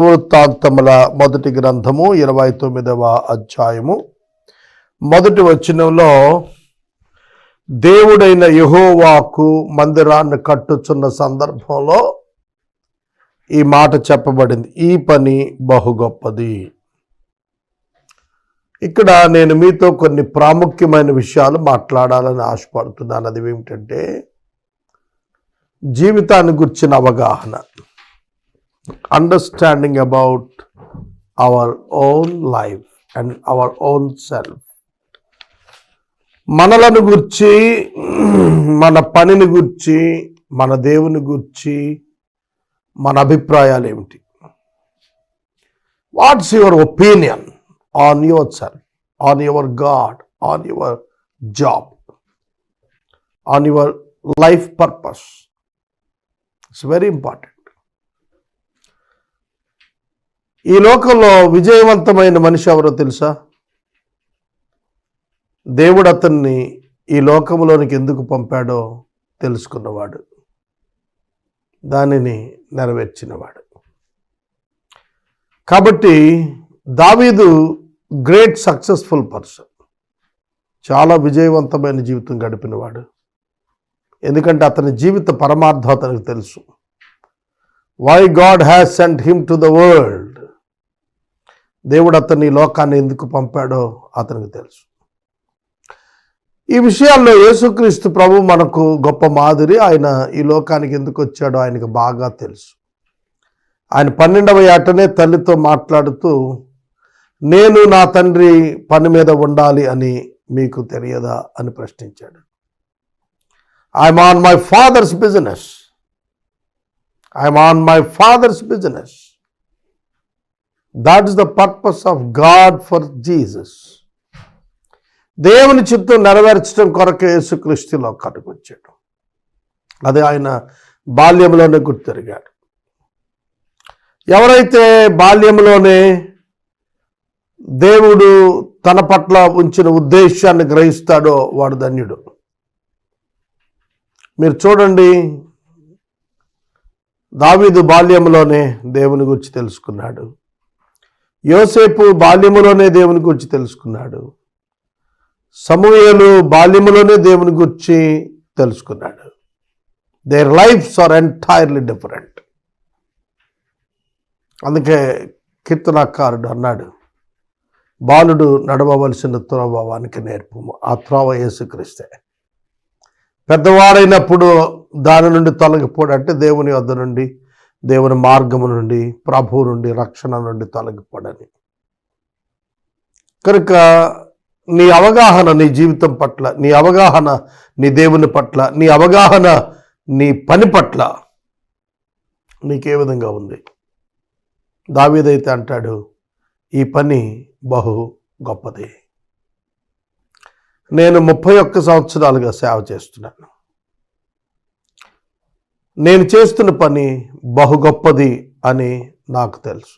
వృత్తాంతముల మొదటి గ్రంథము ఇరవై తొమ్మిదవ అధ్యాయము. మొదటి వచనంలో దేవుడైన యహోవాకు మందిరాన్ని కట్టుచున్న సందర్భంలో ఈ మాట చెప్పబడింది. ఈ పని బహు గొప్పది. ఇక్కడ నేను మీతో కొన్ని ప్రాముఖ్యమైన విషయాలు మాట్లాడాలని ఆశపడుతున్నాను. అది ఏమిటంటే జీవితాన్ని గుర్చిన అవగాహన. Understanding about our own life and our own self మనలను గుర్చి మన పనిని గుర్చి మన దేవుని గుర్చి మన అభిప్రాయాలు ఏమిటి? What's your opinion on yourself on your God on your job on your life purpose it's very important ఈ లోకంలో విజయవంతమైన మనిషి ఎవరో తెలుసా? దేవుడు అతన్ని ఈ లోకంలోనికి ఎందుకు పంపాడో తెలుసుకున్నవాడు. దానిని నెరవేర్చినవాడు. కాబట్టి దావీదు గ్రేట్ సక్సెస్ఫుల్ పర్సన్. చాలా విజయవంతమైన జీవితం గడిపినవాడు. ఎందుకంటే అతని జీవిత పరమార్థం అతనికి తెలుసు. Why God has sent him to the world దేవుడు అతన్ని ఈ లోకాన్ని ఎందుకు పంపాడో అతనికి తెలుసు. ఈ విషయాల్లో యేసుక్రీస్తు ప్రభు మనకు గొప్ప మాదిరి. ఆయన ఈ లోకానికి ఎందుకు వచ్చాడో ఆయనకు బాగా తెలుసు. ఆయన పన్నెండవ ఏటనే తల్లితో మాట్లాడుతూ నేను నా తండ్రి పని మీద ఉండాలి అని మీకు తెలియదా? అని ప్రశ్నించాడు. I'm on my father's business I'm on my father's business that is the purpose of God for Jesus దేవుని చిత్తం నెరవేర్చడం కొరకు యేసుక్రీస్తులో కట్టుకొచ్చాడు అది ఆయన బాల్యంలోనే గుర్తిరిగాడు. ఎవరైతే బాల్యంలోనే దేవుడు తన పట్ల ఉంచిన ఉద్దేశాన్ని గ్రహిస్తాడో వాడు ధన్యుడు. మీరు చూడండి దావీదు బాల్యంలోనే దేవుని గురించి తెలుసుకున్నాడు. యోసేపు బాల్యములోనే దేవుని గురించి తెలుసుకున్నాడు. సమూహలు బాల్యములోనే దేవుని గురించి తెలుసుకున్నాడు. Their lives are entirely different అందుకే కీర్తనాకారుడు అన్నాడు బాలుడు నడవవలసిన త్రోభావానికి నేర్పము. ఆ త్రోవ యేసుక్రీస్తే. పెద్దవాడైనప్పుడు దాని నుండి తొలగిపోడంటే దేవుని వద్ద నుండి దేవుని మార్గము నుండి ప్రభువు నుండి రక్షణ నుండి తొలగిపడని. కనుక నీ అవగాహన నీ జీవితం పట్ల నీ అవగాహన నీ దేవుని పట్ల నీ అవగాహన నీ పని పట్ల నీకే విధంగా ఉంది? దావీదైతే అంటాడు ఈ పని బహు గొప్పది. నేను ముప్పై ఒక్క సంవత్సరాలుగా సేవ చేస్తున్నాను. నేను చేస్తున్న పని బహు గొప్పది అని నాకు తెలుసు.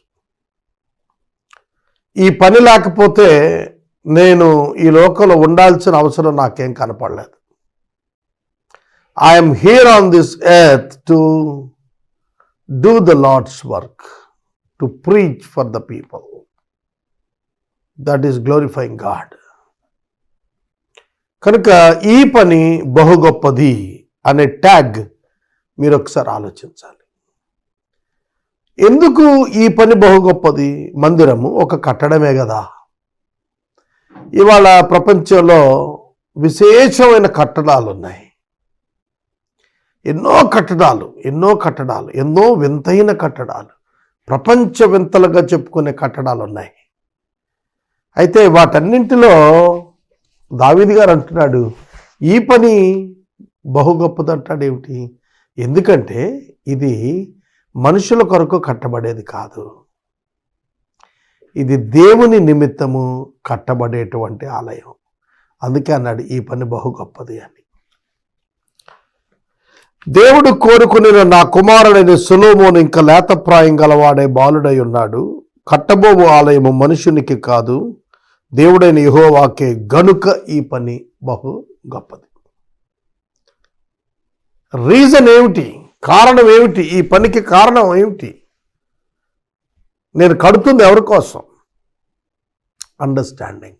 ఈ పని లేకపోతే నేను ఈ లోకంలో ఉండాల్సిన అవసరం నాకేం కనపడలేదు. I'm here on this earth to do the Lord's work to preach for the people that is glorifying God కనుక ఈ పని బహు గొప్పది అనే ట్యాగ్ మీరు ఒకసారి ఆలోచించాలి. ఎందుకు ఈ పని బహు గొప్పది? మందిరము ఒక కట్టడమే కదా ఇవాళ ప్రపంచంలో విశేషమైన కట్టడాలు ఉన్నాయి ఎన్నో కట్టడాలు ఎన్నో కట్టడాలు ఎన్నో వింతైన కట్టడాలు ప్రపంచ వింతలుగా చెప్పుకునే కట్టడాలు ఉన్నాయి అయితే వాటన్నింటిలో దావిది గారు అంటున్నాడు ఈ పని బహు గొప్పదంటాడు ఏమిటి ఎందుకంటే ఇది మనుషుల కొరకు కట్టబడేది కాదు. ఇది దేవుని నిమిత్తము కట్టబడేటువంటి ఆలయం. అందుకే అన్నాడు ఈ పని బహు గొప్పది అని. దేవుడు కోరుకుని నా కుమారుడైన సులోమోను ఇంకా లేతప్రాయం గలవాడే బాలుడై ఉన్నాడు. కట్టబోవు ఆలయము మనుషునికి కాదు. దేవుడైన యెహోవాకే గనుక ఈ పని బహు గొప్పది. రీజన్ ఏమిటి? కారణం ఏమిటి? ఈ పనికి కారణం ఏమిటి? నేను కడుతుంది ఎవరి కోసం? అండర్స్టాండింగ్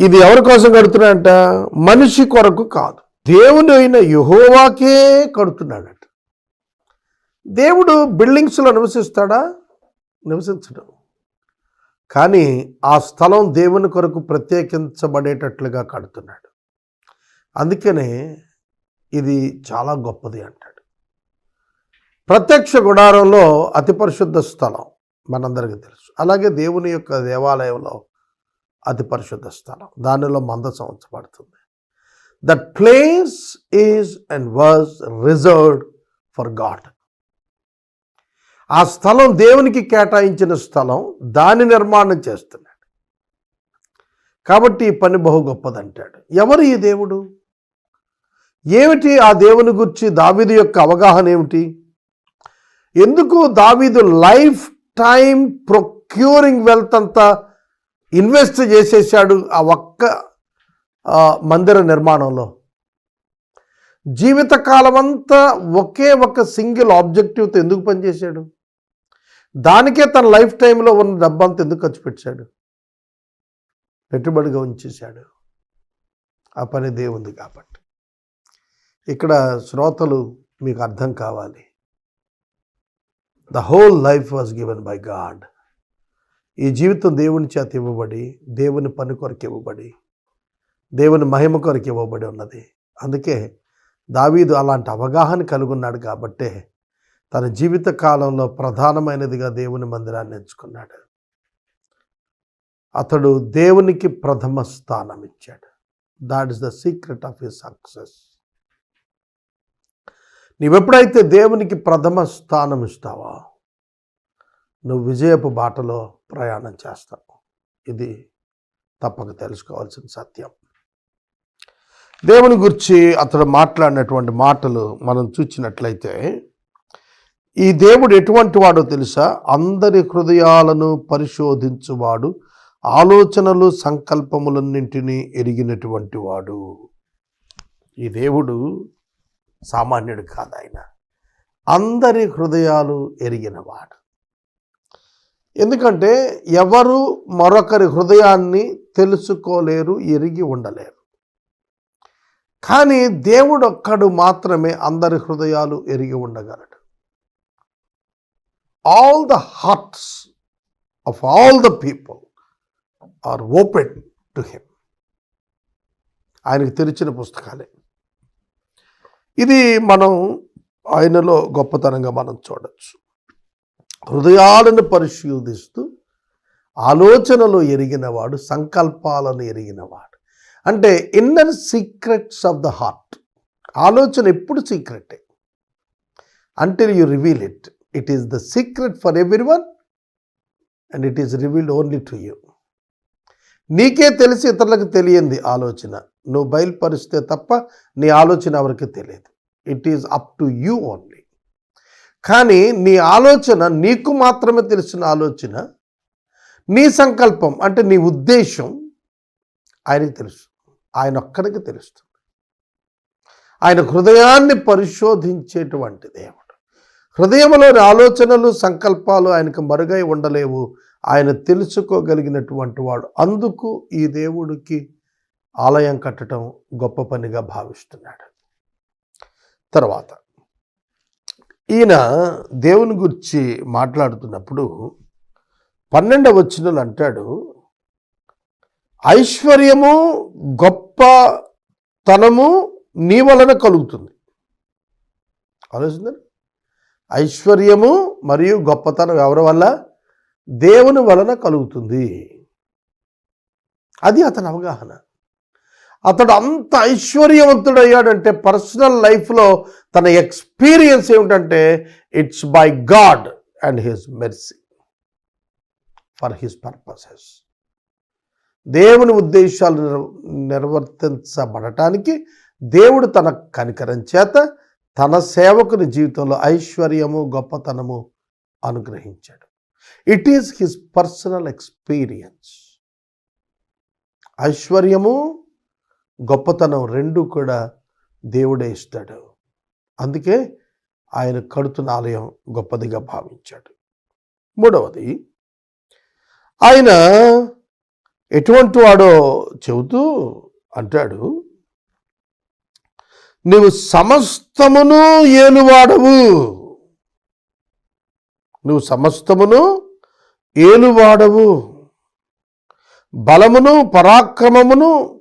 ఇది ఎవరి కోసం కడుతున్నాడంట? మనిషి కొరకు కాదు. దేవుడు అయిన యహోవాకే కడుతున్నాడట. దేవుడు బిల్డింగ్స్లో నివసిస్తాడా? నివసించడం. కానీ ఆ స్థలం దేవుని కొరకు ప్రత్యేకించబడేటట్లుగా కడుతున్నాడు. అందుకనే ఇది చాలా గొప్పది అంటాడు. ప్రత్యక్ష గుడారంలో అతి పరిశుద్ధ స్థలం మనందరికీ తెలుసు. అలాగే దేవుని యొక్క దేవాలయంలో అతి పరిశుద్ధ స్థలం. దానిలో మందసం ఉంచబడుతుంది. That place is and was reserved for God ఆ స్థలం దేవునికి కేటాయించిన స్థలం దాని నిర్మాణం చేస్తున్నాడు. కాబట్టి ఈ పని బహు గొప్పదంటాడు ఎవరు ఈ దేవుడు? ఏమిటి ఆ దేవుని గురించి దావీదు యొక్క అవగాహన ఏమిటి? ఎందుకు దావీదు లైఫ్ టైం ప్రొక్యూరింగ్ వెల్త్ అంతా ఇన్వెస్ట్ చేసేసాడు ఆ ఒక్క మందిర నిర్మాణంలో? జీవితకాలం అంతా ఒకే ఒక సింగిల్ ఆబ్జెక్టివ్తో ఎందుకు పనిచేశాడు? దానికే తన లైఫ్ టైంలో ఉన్న డబ్బంతా ఎందుకు ఖర్చు పెట్టాడు? పెట్టుబడిగా ఉంచేశాడు. ఆ పని దేవుంది కాబట్టి. ఇక్కడ శ్రోతలు మీకు అర్థం కావాలి. The whole life was given by God ఈ జీవితం దేవుని చేత ఇవ్వబడి దేవుని పని కొరకు ఇవ్వబడి దేవుని మహిమ కొరకు ఇవ్వబడి ఉన్నది. అందుకే దావీదు అలాంటి అవగాహన కలిగి ఉన్నాడు కాబట్టే తన జీవిత కాలంలో ప్రధానమైనదిగా దేవుని మందిరాన్ని ఎంచుకున్నాడు. అతడు దేవునికి ప్రథమ స్థానం ఇచ్చాడు. That is the secret of his success నీవెప్పుడైతే దేవునికి ప్రథమ స్థానం ఇస్తావో నువ్వు విజయపు బాటలో ప్రయాణం చేస్తావు. ఇది తప్పక తెలుసుకోవాల్సిన సత్యం. దేవుని గురించి అతడు మాట్లాడినటువంటి మాటలు మనం చూచినట్లయితే ఈ దేవుడు ఎటువంటి వాడో తెలుసా? అందరి హృదయాలను పరిశోధించువాడు ఆలోచనలు సంకల్పములన్నింటినీ ఎరిగినటువంటి వాడు. ఈ దేవుడు సామాన్యుడు కాదు ఆయన. అందరి హృదయాలు ఎరిగినవాడు. ఎందుకంటే ఎవరు మరొకరి హృదయాన్ని తెలుసుకోలేరు ఎరిగి ఉండలేరు. కానీ దేవుడు ఒక్కడు మాత్రమే అందరి హృదయాలు ఎరిగి ఉండగలడు. All the hearts of all the people are open to him ఆయనకు తెరిచిన పుస్తకాలే. ఇది మనం ఆయనలో గొప్పతనంగా మనం చూడవచ్చు హృదయాలను పరిశోధిస్తూ ఆలోచనలు ఎరిగినవాడు సంకల్పాలను ఎరిగినవాడు. అంటే inner secrets of the heart ఆలోచన ఎప్పుడు సీక్రెటే until you reveal it it is the secret for everyone and it is revealed only to you నీకే తెలిసి ఇతరులకు తెలియంది ఆలోచన. నువ్వు బయలుపరిస్తే తప్ప నీ ఆలోచన ఎవరికి తెలియదు. It is up to you only కానీ నీ ఆలోచన నీకు మాత్రమే తెలిసిన ఆలోచన నీ సంకల్పం అంటే నీ ఉద్దేశం ఆయనకి తెలుసు. ఆయన ఒక్కడికి తెలుస్తుంది. ఆయన హృదయాన్ని పరిశోధించేటువంటి దేవుడు. హృదయంలోని ఆలోచనలు సంకల్పాలు ఆయనకు మరుగై ఉండలేవు. ఆయన తెలుసుకోగలిగినటువంటి వాడు అందుకు ఈ దేవుడికి ఆలయం కట్టడం గొప్ప పనిగా భావిస్తున్నాడు. తర్వాత ఈయన దేవుని గురించి మాట్లాడుతున్నప్పుడు పన్నెండవ వచ్చినలు అంటాడు ఐశ్వర్యము గొప్ప తనము నీ వలన కలుగుతుంది. ఆలోచిందండి ఐశ్వర్యము మరియు గొప్పతనం ఎవరి వల్ల? దేవుని వలన కలుగుతుంది. అది అతని అవగాహన. అతడు అంత ఐశ్వర్యవంతుడయ్యాడంటే పర్సనల్ లైఫ్లో తన ఎక్స్పీరియన్స్ ఏమిటంటే it's by God and his mercy for his purposes. దేవుని ఉద్దేశాలు నిర్వర్తించబడటానికి దేవుడు తన కనికరం చేత తన సేవకుని జీవితంలో ఐశ్వర్యము గొప్పతనము అనుగ్రహించాడు. It is his personal experience ఐశ్వర్యము గొప్పతనం రెండు కూడా దేవుడే ఇస్తాడు. అందుకే ఆయన కడుతున్న ఆలయం గొప్పదిగా భావించాడు. మూడవది ఆయన ఎటువంటి వాడో చెబుతూ అంటాడు నువ్వు సమస్తమును ఏలువాడవు. నువ్వు సమస్తమును ఏలువాడవు. బలమును పరాక్రమమును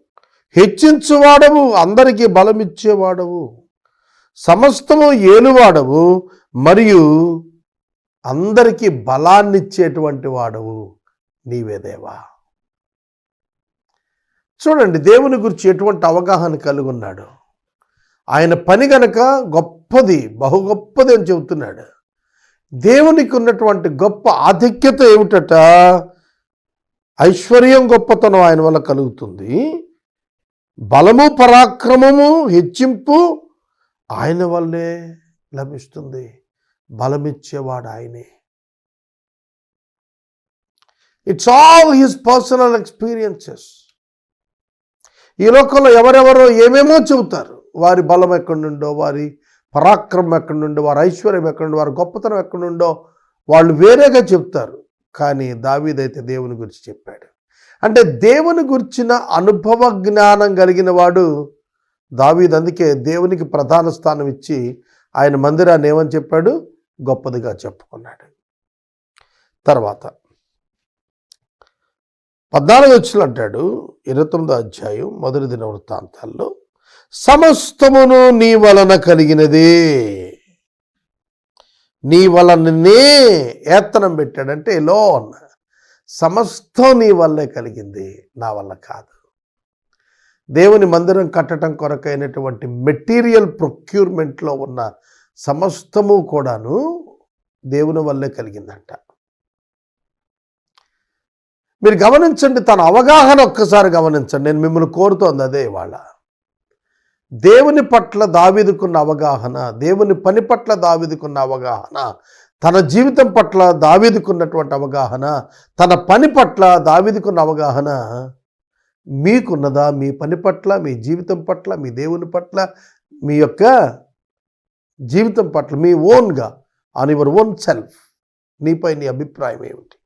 హెచ్చించువాడవు అందరికీ బలమిచ్చేవాడవు. సమస్తము ఏలువాడవు మరియు అందరికీ బలాన్నిచ్చేటువంటి వాడవు నీవే దేవా. చూడండి దేవుని గురించి ఎటువంటి అవగాహన కలిగి ఉన్నాడు ఆయన పని గనక గొప్పది బహు గొప్పది అని చెబుతున్నాడు. దేవునికి ఉన్నటువంటి గొప్ప ఆధిక్యత ఏమిటట? ఐశ్వర్యం గొప్పతనం ఆయన వల్ల కలుగుతుంది. బలము పరాక్రమము హెచ్చింపు ఆయన వల్లే లభిస్తుంది. బలమిచ్చేవాడు ఆయనే. It's all his personal experiences ఈ లోకంలో ఎవరెవరో ఏమేమో చెబుతారు. వారి బలం ఎక్కడి నుండో వారి పరాక్రమం ఎక్కడి నుండో వారి ఐశ్వర్యం ఎక్కడి నుండి వారి గొప్పతనం ఎక్కడి నుండో వాళ్ళు వేరేగా చెప్తారు కానీ దావీదైతే దేవుని గురించి చెప్పాడు. అంటే దేవుని గుర్చిన అనుభవ జ్ఞానం కలిగిన వాడు దావీద్ అందుకే దేవునికి ప్రధాన స్థానం ఇచ్చి ఆయన మందిరాన్ని ఏమని చెప్పాడు? గొప్పదిగా చెప్పుకున్నాడు. తర్వాత పద్నాలుగు వచ్చిన అంటాడు ఇరవై తొమ్మిదో అధ్యాయం మొదటి దిన వృత్తాంతాల్లో సమస్తమును నీ వలన కలిగినదే. నీ వలననే ఏత్తనం పెట్టాడంటే లోన్. సమస్తం నీ వల్లే కలిగింది నా వల్ల కాదు. దేవుని మందిరం కట్టడం కొరకైనటువంటి మెటీరియల్ ప్రొక్యూర్మెంట్లో ఉన్న సమస్తము కూడాను దేవుని వల్లే కలిగిందంట. మీరు గమనించండి తన అవగాహన ఒక్కసారి గమనించండి. నేను మిమ్మల్ని కోరుతోంది అదే ఇవాళ. దేవుని పట్ల దావిదుకున్న అవగాహన దేవుని పని పట్ల దావిదుకున్న అవగాహన తన జీవితం పట్ల దావీదుకున్నటువంటి అవగాహన తన పని పట్ల దావీదుకున్న అవగాహన మీకున్నదా? మీ పని పట్ల మీ జీవితం పట్ల మీ దేవుని పట్ల మీ యొక్క జీవితం పట్ల మీ ఓన్గా ఆన్ యువర్ ఓన్ సెల్ఫ్ నీపై నీ అభిప్రాయం ఏమిటి?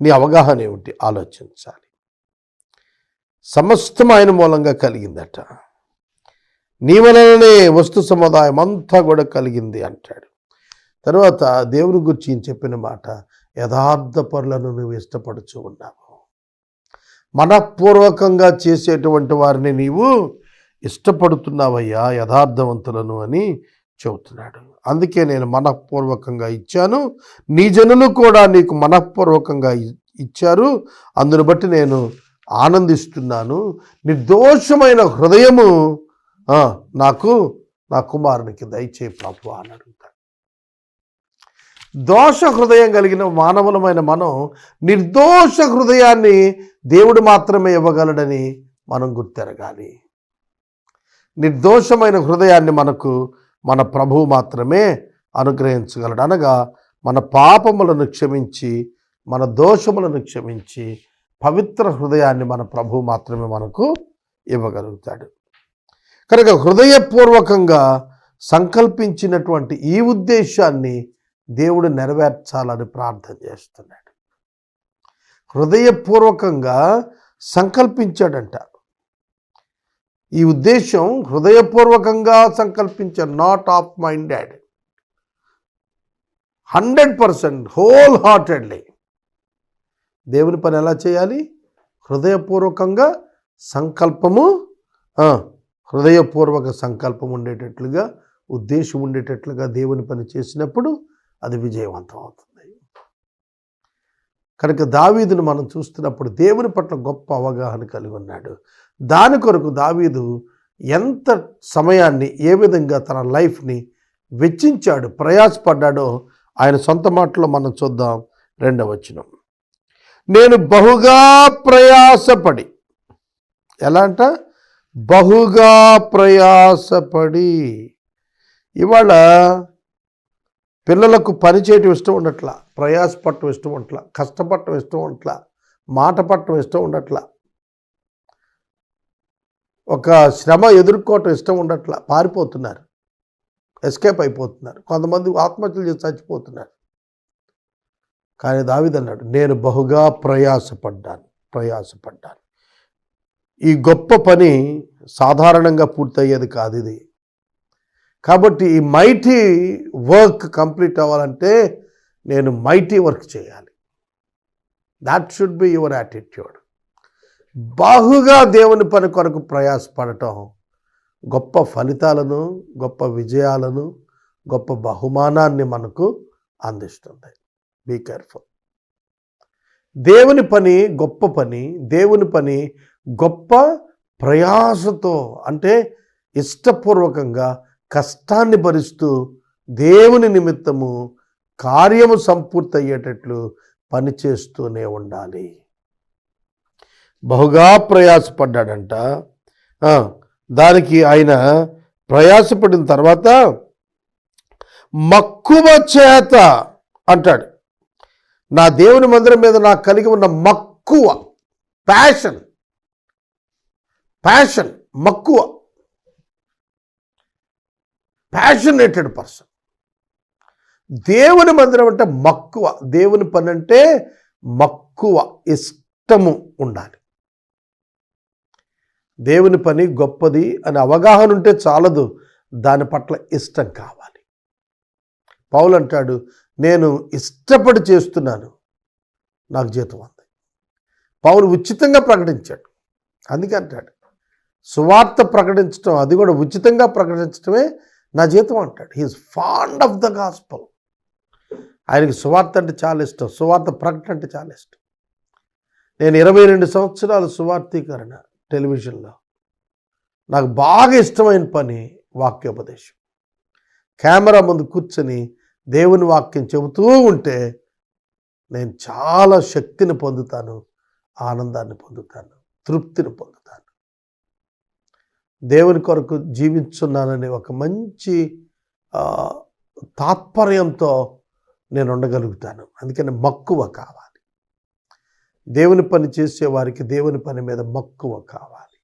నీ అవగాహన ఏమిటి? ఆలోచించాలి. సమస్తం ఆయన మూలంగా కలిగిందట. నీ వలననే వస్తు సముదాయం అంతా కూడా కలిగింది అంటాడు. తర్వాత దేవుని గురించి చెప్పిన మాట యథార్థ పరులను నువ్వు ఇష్టపడుచు ఉన్నావు. మనపూర్వకంగా చేసేటువంటి వారిని నీవు ఇష్టపడుతున్నావయ్యా యథార్థవంతులను అని చెబుతున్నాడు. అందుకే నేను మనఃపూర్వకంగా ఇచ్చాను. నీ జనులు కూడా నీకు మనఃపూర్వకంగా ఇ- ఇచ్చారు. అందును బట్టి నేను ఆనందిస్తున్నాను. నిర్దోషమైన హృదయము నాకు నా కుమారునికి దయచే ప్రభు అని అడుగుతాడు. దోష హృదయం కలిగిన మానవులమైన మనం నిర్దోష హృదయాన్ని దేవుడు మాత్రమే ఇవ్వగలడని మనం గుర్తెరగాలి. నిర్దోషమైన హృదయాన్ని మనకు మన ప్రభువు మాత్రమే అనుగ్రహించగలడు. అనగా మన పాపములను క్షమించి మన దోషములను క్షమించి పవిత్ర హృదయాన్ని మన ప్రభువు మాత్రమే మనకు ఇవ్వగలుగుతాడు. కనుక హృదయపూర్వకంగా సంకల్పించినటువంటి ఈ ఉద్దేశాన్ని దేవుడు నెరవేర్చాలని ప్రార్థన చేస్తున్నాడు. హృదయపూర్వకంగా సంకల్పించాడంట. ఈ ఉద్దేశం హృదయపూర్వకంగా సంకల్పించాడు not half minded hundred percent wholeheartedly దేవుని పని ఎలా చేయాలి? హృదయపూర్వకంగా సంకల్పము హృదయపూర్వక సంకల్పం ఉండేటట్లుగా ఉద్దేశం ఉండేటట్లుగా దేవుని పని చేసినప్పుడు అది విజయవంతం అవుతుంది. కనుక దావీదును మనం చూస్తున్నప్పుడు దేవుని పట్ల గొప్ప అవగాహన కలిగి ఉన్నాడు. దాని కొరకు దావీదు ఎంత సమయాన్ని ఏ విధంగా తన లైఫ్ని వెచ్చించాడు ప్రయాసపడ్డాడో ఆయన సొంత మాటలో మనం చూద్దాం రెండవ వచనం. నేను బహుగా ప్రయాసపడి ఎలా అంట? బహుగా ప్రయాసపడి. ఇవాళ పిల్లలకు పని చేయటం ఇష్టం ఉండట్లా ప్రయాసపడటం ఇష్టం ఉండట్లా కష్టపడటం ఇష్టం ఉండట్లా మాట పట్టడం ఇష్టం ఉండట్లా ఒక శ్రమ ఎదుర్కోవటం ఇష్టం ఉండట్లా పారిపోతున్నారు ఎస్కేప్ అయిపోతున్నారు కొంతమంది ఆత్మహత్యలు చేసి చచ్చిపోతున్నారు. కానీ దావిదన్నాడు నేను బహుగా ప్రయాసపడ్డాను ప్రయాసపడ్డాను. ఈ గొప్ప పని సాధారణంగా పూర్తయ్యేది కాదు ఇది. కాబట్టి ఈ మైటీ వర్క్ కంప్లీట్ అవ్వాలంటే నేను మైటీ వర్క్ చేయాలి. That should be your attitude బాహుగా దేవుని పని కొరకు ప్రయాసపడటం గొప్ప ఫలితాలను గొప్ప విజయాలను గొప్ప బహుమానాన్ని మనకు అందిస్తుంది. బీ కేర్ఫుల్ దేవుని పని గొప్ప పని దేవుని పని గొప్ప ప్రయాసతో అంటే ఇష్టపూర్వకంగా కష్టాన్ని భరిస్తూ దేవుని నిమిత్తము కార్యము సంపూర్తయ్యేటట్లు పనిచేస్తూనే ఉండాలి. బహుగా ప్రయాసపడ్డాడంట. దానికి ఆయన ప్రయాసపడిన తర్వాత మక్కువ చేత అంటాడు. నా దేవుని మందిరం మీద నాకు కలిగి ఉన్న మక్కువ ప్యాషన్ ప్యాషన్ మక్కువ. ప్యాషనేటెడ్ పర్సన్ దేవుని మందిరం అంటే మక్కువ. దేవుని పని అంటే మక్కువ ఇష్టము ఉండాలి. దేవుని పని గొప్పది అని అవగాహన ఉంటే చాలదు. దాని పట్ల ఇష్టం కావాలి. పౌలు అంటాడు నేను ఇష్టపడి చేస్తున్నాను. నాకు జీతం ఉంది. పౌలు ఉచితంగా ప్రకటించాడు. అందుకే అంటాడు సువార్త ప్రకటించడం అది కూడా ఉచితంగా ప్రకటించడమే నా జీతం అంటాడు. He is fond of the gospel ఆయనకి సువార్త అంటే చాలా ఇష్టం. సువార్త ప్రకటన అంటే చాలా ఇష్టం. నేను ఇరవై రెండు సంవత్సరాలు సువార్తీకరణ టెలివిజన్లో. నాకు బాగా ఇష్టమైన పని వాక్యోపదేశం. కెమెరా ముందు కూర్చొని దేవుని వాక్యం చెబుతూ ఉంటే నేను చాలా శక్తిని పొందుతాను ఆనందాన్ని పొందుతాను తృప్తిని పొందుతాను. దేవుని కొరకు జీవించున్నాననే ఒక మంచి తాత్పర్యంతో నేను ఉండగలుగుతాను. అందుకని మక్కువ కావాలి. దేవుని పని చేసే వారికి దేవుని పని మీద మక్కువ కావాలి.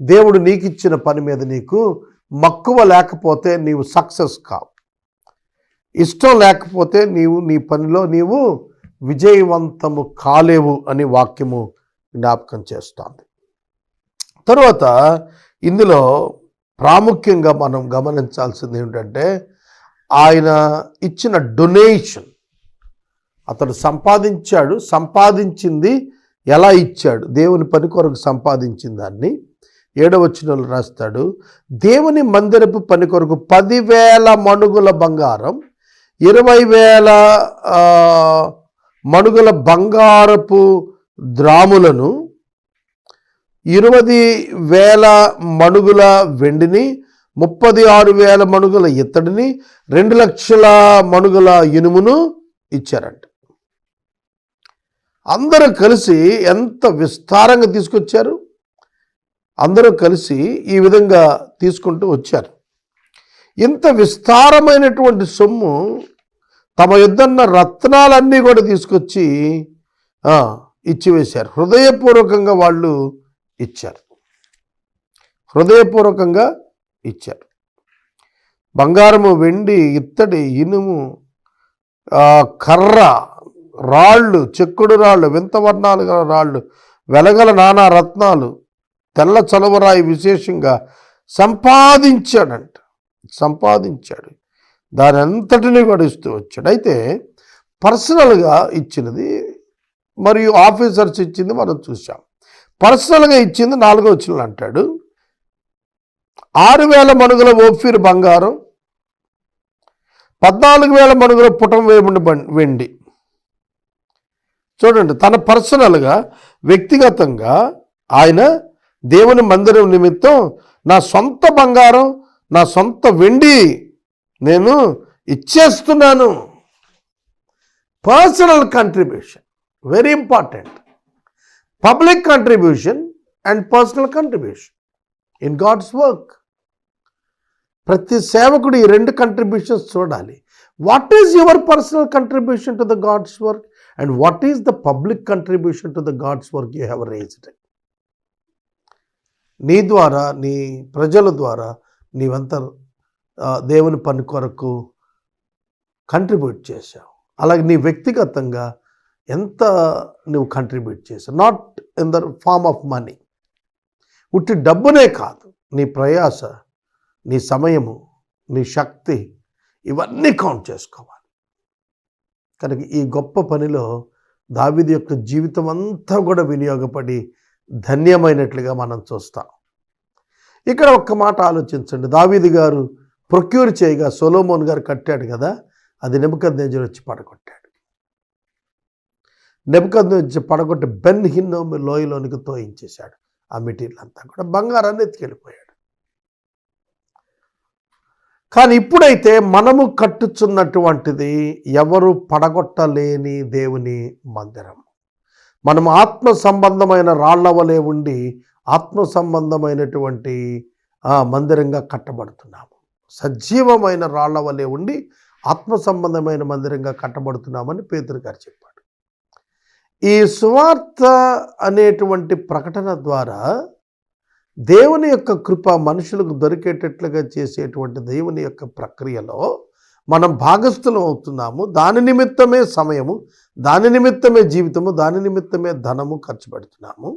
దేవుడు నీకు ఇచ్చిన పని మీద నీకు మక్కువ లేకపోతే నీవు సక్సెస్ కావు. ఇష్టం లేకపోతే నీవు నీ పనిలో నీవు విజయవంతము కాలేవు అని వాక్యము జ్ఞాపకం చేస్తోంది. తరువాత ఇందులో ప్రాముఖ్యంగా మనం గమనించాల్సింది ఏమిటంటే ఆయన ఇచ్చిన డొనేషన్. అతడు సంపాదించాడు సంపాదించింది ఎలా ఇచ్చాడు? దేవుని పని కొరకు సంపాదించిన దాన్ని ఏడవచనంలో రాస్తాడు దేవుని మందిరపు పని కొరకు పదివేల మణుగుల బంగారం ఇరవై వేల మణుగుల బంగారపు ద్రాములను ఇరవై వేల మణుగుల వెండిని ముప్పది ఆరు వేల మణుగుల ఇత్తడిని రెండు లక్షల మణుగుల ఇనుమును ఇచ్చారంట. అందరూ కలిసి ఎంత విస్తారంగా తీసుకొచ్చారు? అందరూ కలిసి ఈ విధంగా తీసుకుంటూ వచ్చారు. ఇంత విస్తారమైనటువంటి సొమ్ము తమ యుద్ధన్న రత్నాలన్నీ కూడా తీసుకొచ్చి ఇచ్చివేశారు. హృదయపూర్వకంగా వాళ్ళు ఇచ్చారు. హృదయపూర్వకంగా ఇచ్చారు. బంగారము వెండి ఇత్తడి ఇనుము కర్ర రాళ్ళు చెక్కుడు రాళ్ళు వింత వర్ణాలు గల రాళ్ళు వెలగల నానా రత్నాలు తెల్ల చలువరాయి విశేషంగా సంపాదించాడంట. సంపాదించాడు. దాని అంతటిని కూడా ఇస్తూ వచ్చాడు. అయితే పర్సనల్గా ఇచ్చినది మరియు ఆఫీసర్స్ ఇచ్చింది మనం చూసాం పర్సనల్గా ఇచ్చింది నాలుగో వచ్చిన అంటాడు. ఆరు వేల మనుగుల ఓఫీర్ బంగారం పద్నాలుగు వేల మనుగుల పుటం వేయబడిన వెండి. చూడండి తన పర్సనల్గా వ్యక్తిగతంగా ఆయన దేవుని మందిరం నిమిత్తం నా సొంత బంగారం నా సొంత వెండి నేను ఇచ్చేస్తున్నాను. Personal contribution very important. Public contribution and personal contribution in God's work ప్రతి సేవకుడు ఈ రెండు కంట్రిబ్యూషన్స్ చూడాలి. What is your personal contribution to the God's work and what is the public contribution to the God's work you have raised నీ ద్వారా నీ ప్రజల ద్వారా నీవంత దేవుని పని కొరకు కంట్రిబ్యూట్ చేశావు. అలాగే నీ వ్యక్తిగతంగా ఎంత నువ్వు కంట్రిబ్యూట్ చేసావు? Not in the form of money ఉట్టి డబ్బునే కాదు. నీ ప్రయాస నీ సమయము నీ శక్తి ఇవన్నీ కౌంట్ చేసుకోవాలి. కనుక ఈ గొప్ప పనిలో దావిది యొక్క జీవితం అంతా కూడా వినియోగపడి ధన్యమైనట్లుగా మనం చూస్తాం. ఇక్కడ ఒక్క మాట ఆలోచించండి. దావీది గారు ప్రొక్యూర్ చేయగా సొలోమోన్ గారు కట్టాడు కదా అది నెబద్ వచ్చి పడగొట్టాడు. నెబద్ వచ్చి పడగొట్టి బెన్ హిన్నోమి లోయలోనికి తోయించేశాడు. ఆ మెటీరియల్ అంతా కూడా బంగారాన్ని ఎత్తుకెళ్ళిపోయాడు. కానీ ఇప్పుడైతే మనము కట్టుచున్నటువంటిది ఎవరు పడగొట్టలేని దేవుని మందిరం. మనం ఆత్మ సంబంధమైన రాళ్ళ వలె ఉండి ఆత్మ సంబంధమైనటువంటి మందిరంగా కట్టబడుతున్నాము. సజీవమైన రాళ్ళ వలె ఉండి ఆత్మ సంబంధమైన మందిరంగా కట్టబడుతున్నామని పేదరు గారు చెప్పాడు ఈ సువార్త అనేటువంటి ప్రకటన ద్వారా దేవుని యొక్క కృప మనుషులకు దొరికేటట్లుగా చేసేటువంటి దేవుని యొక్క ప్రక్రియలో మనం భాగస్థులం అవుతున్నాము. దాని నిమిత్తమే సమయము దాని నిమిత్తమే జీవితము దాని నిమిత్తమే ధనము ఖర్చు పెడుతున్నాము.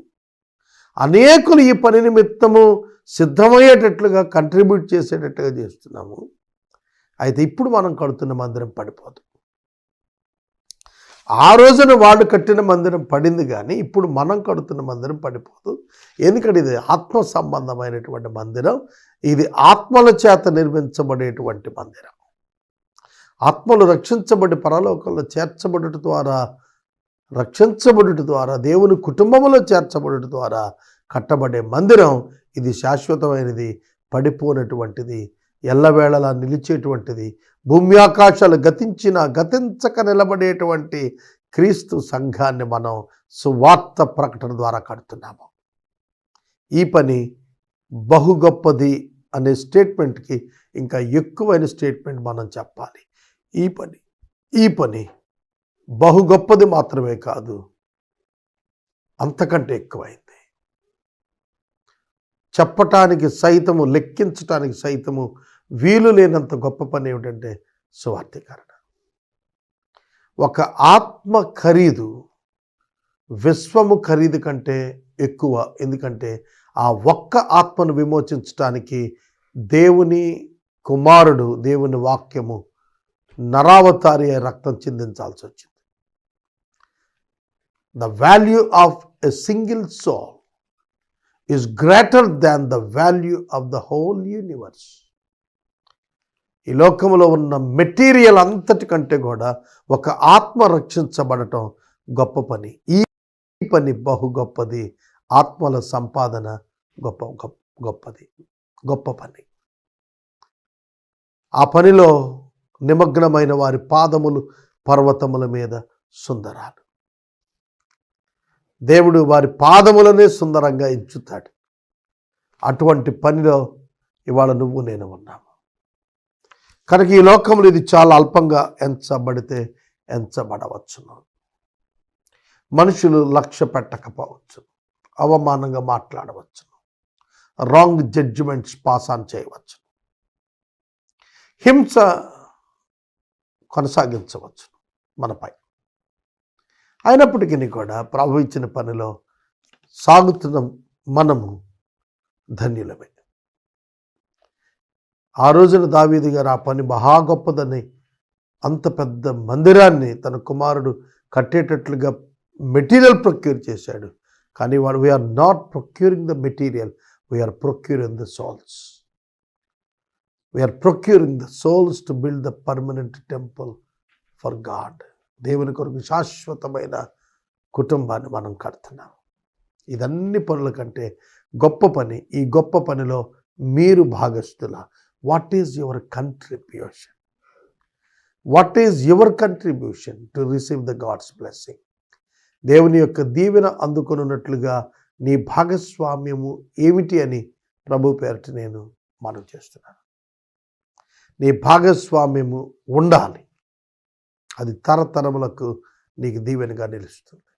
అనేకులు ఈ పని నిమిత్తము సిద్ధమయ్యేటట్లుగా కంట్రిబ్యూట్ చేసేటట్టుగా చేస్తున్నాము. అయితే ఇప్పుడు మనం కడుతున్న మందిరం పడిపోదు. ఆ రోజున వాళ్ళు కట్టిన మందిరం పడింది కానీ ఇప్పుడు మనం కడుతున్న మందిరం పడిపోదు. ఎందుకంటే ఇది ఆత్మ సంబంధమైనటువంటి మందిరం. ఇది ఆత్మల చేత నిర్మించబడేటువంటి మందిరం. ఆత్మలు రక్షించబడి పరలోకంలో చేర్చబడుట ద్వారా రక్షించబడుట ద్వారా దేవుని కుటుంబంలో చేర్చబడుట ద్వారా కట్టబడే మందిరం ఇది శాశ్వతమైనది పడిపోనటువంటిది ఎల్లవేళలా నిలిచేటువంటిది భూమి ఆకాశాలు గతించిన గతించక నిలబడేటువంటి క్రీస్తు సంఘాన్ని మనం సువార్త ప్రకటన ద్వారా కడుతున్నాము. ఈ పని బహు గొప్పది అనే స్టేట్మెంట్కి ఇంకా ఎక్కువైన స్టేట్మెంట్ మనం చెప్పాలి. ఈ పని ఈ పని బహు గొప్పది మాత్రమే కాదు అంతకంటే ఎక్కువైంది. చెప్పటానికి సైతము లెక్కించటానికి సైతము వీలు లేనంత గొప్ప పని ఏమిటంటే సువార్థీకరణ ఒక ఆత్మ ఖరీదు విశ్వము ఖరీదు కంటే ఎక్కువ. ఎందుకంటే ఆ ఒక్క ఆత్మను విమోచించటానికి దేవుని కుమారుడు దేవుని వాక్యము నరావతారి రక్తం చిందించాల్సి వచ్చింది. The value of a single soul is greater than the value of the whole universe ఈ లోకంలో ఉన్న మెటీరియల్ అంతటి కంటే కూడా ఒక ఆత్మ రక్షించబడటం గొప్ప పని. ఈ పని బహు గొప్పది. ఆత్మల సంపాదన గొప్ప గొప్ప గొప్పది. గొప్ప పని. ఆ పనిలో నిమగ్నమైన వారి పాదములు పర్వతముల మీద సుందరాలు. దేవుడు వారి పాదములనే సుందరంగా ఎంచుతాడు. అటువంటి పనిలో ఇవాళ నువ్వు నేను ఉన్నాం. కనుక ఈ లోకంలో ఇది చాలా అల్పంగా ఎంచబడితే ఎంచబడవచ్చును. మనుషులు లక్ష్య పెట్టకపోవచ్చు అవమానంగా మాట్లాడవచ్చును రాంగ్ జడ్జిమెంట్స్ పాస్ ఆన్ చేయవచ్చు హింస కొనసాగించవచ్చు మనపై. అయినప్పటికీ కూడా ప్రభు ఇచ్చిన పనిలో సాగుతున్న మనము ధన్యులమే. ఆ రోజున దావీది గారు ఆ పని మహా గొప్పదని అంత పెద్ద మందిరాన్ని తన కుమారుడు కట్టేటట్లుగా మెటీరియల్ ప్రొక్యూర్ చేశాడు. కానీ వాడు we're not procuring the material we're procuring the souls we're procuring the souls to build the permanent temple for God దేవుని కొరకు శాశ్వతమైన కుటుంబాన్ని మనం కడుతున్నాం. ఇదన్ని పనుల కంటే గొప్ప పని. ఈ గొప్ప పనిలో మీరు భాగస్థుల. What is your contribution what is your contribution to receive the God's blessing దేవుని యొక్క దీవెన అందుకొనున్నట్లుగా నీ భాగస్వామ్యము ఏమిటి అని ప్రభు పేరిట నేను మనం చేస్తున్నాను. నీ భాగస్వామ్యము ఉండాలి. అది తరతరములకు నీకు దీవెనగా నిలుస్తుంది.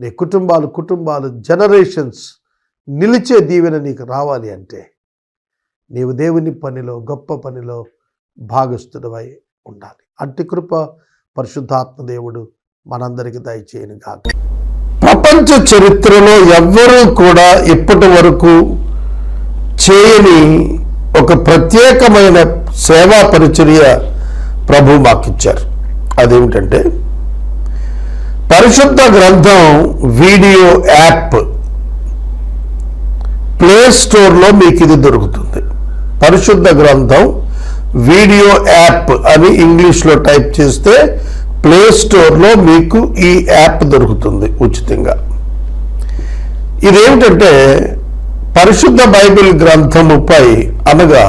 నీ కుటుంబాలు కుటుంబాలు జనరేషన్స్ నిలిచే దీవెన నీకు రావాలి అంటే నీవు దేవుని పనిలో గొప్ప పనిలో భాగస్థుడవై ఉండాలి. అట్టి కృప పరిశుద్ధాత్మ దేవుడు మనందరికి దయచేయను కాక ప్రపంచ చరిత్రలో ఎవ్వరూ కూడా ఇప్పటి వరకు చేయని ఒక ప్రత్యేకమైన సేవా పరిచర్య ప్రభు మాకిచ్చారు. అదేమిటంటే పరిశుద్ధ గ్రంథం వీడియో యాప్ ప్లే స్టోర్లో మీకు ఇది దొరుకుతుంది. పరిశుద్ధ గ్రంథం వీడియో యాప్ అని ఇంగ్లీష్లో టైప్ చేస్తే ప్లే స్టోర్లో మీకు ఈ యాప్ దొరుకుతుంది ఉచితంగా. ఇదేమిటంటే పరిశుద్ధ బైబిల్ గ్రంథముపై అనగా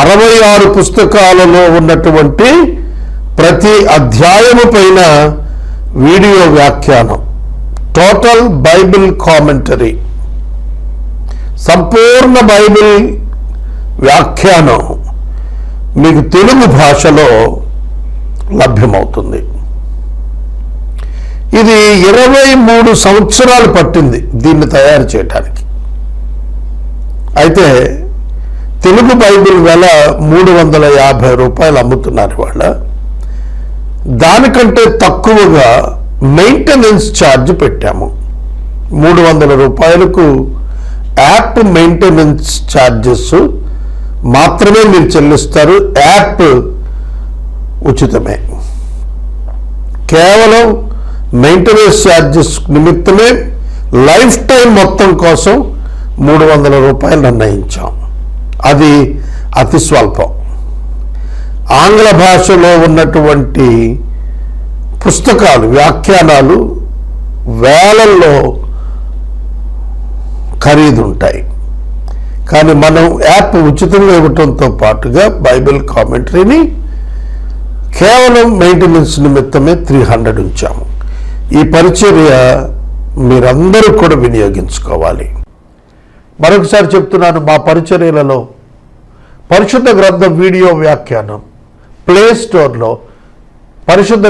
అరవై ఆరు పుస్తకాలలో ఉన్నటువంటి ప్రతి అధ్యాయము పైన వీడియో వ్యాఖ్యానం టోటల్ బైబిల్ కామెంటరీ. సంపూర్ణ బైబిల్ వ్యాఖ్యానం మీకు తెలుగు భాషలో లభ్యమవుతుంది. ఇది ఇరవై మూడు సంవత్సరాలు పట్టింది దీన్ని తయారు చేయటానికి. అయితే తెలుగు బైబిల్ వెల మూడు వందల యాభై రూపాయలు అమ్ముతున్నారు వాళ్ళ దానికంటే తక్కువగా మెయింటెనెన్స్ ఛార్జ్ పెట్టాము. మూడు వందల రూపాయలకు యాప్ మెయింటెనెన్స్ ఛార్జెస్ మాత్రమే మీరు చెల్లిస్తారు. యాప్ ఉచితమే. కేవలం మెయింటెనెన్స్ ఛార్జెస్ నిమిత్తమే లైఫ్ టైం మొత్తం కోసం మూడు వందల రూపాయలు నిర్ణయించాం. అది అతి స్వల్పం. ఆంగ్ల భాషలో ఉన్నటువంటి పుస్తకాలు వ్యాఖ్యానాలు వేలల్లో ఖరీదు ఉంటాయి కానీ మనం యాప్ ఉచితంగా ఇవ్వటంతో పాటుగా బైబిల్ కామెంటరీని కేవలం మెయింటెనెన్స్ నిమిత్తమే త్రీ హండ్రెడ్ ఉంచాము. ఈ పరిచర్య మీరందరూ కూడా వినియోగించుకోవాలి. మరొకసారి చెప్తున్నాను మా పరిచర్యలలో పరిశుద్ధ గ్రంథం వీడియో వ్యాఖ్యానం ప్లే స్టోర్లో పరిశుద్ధ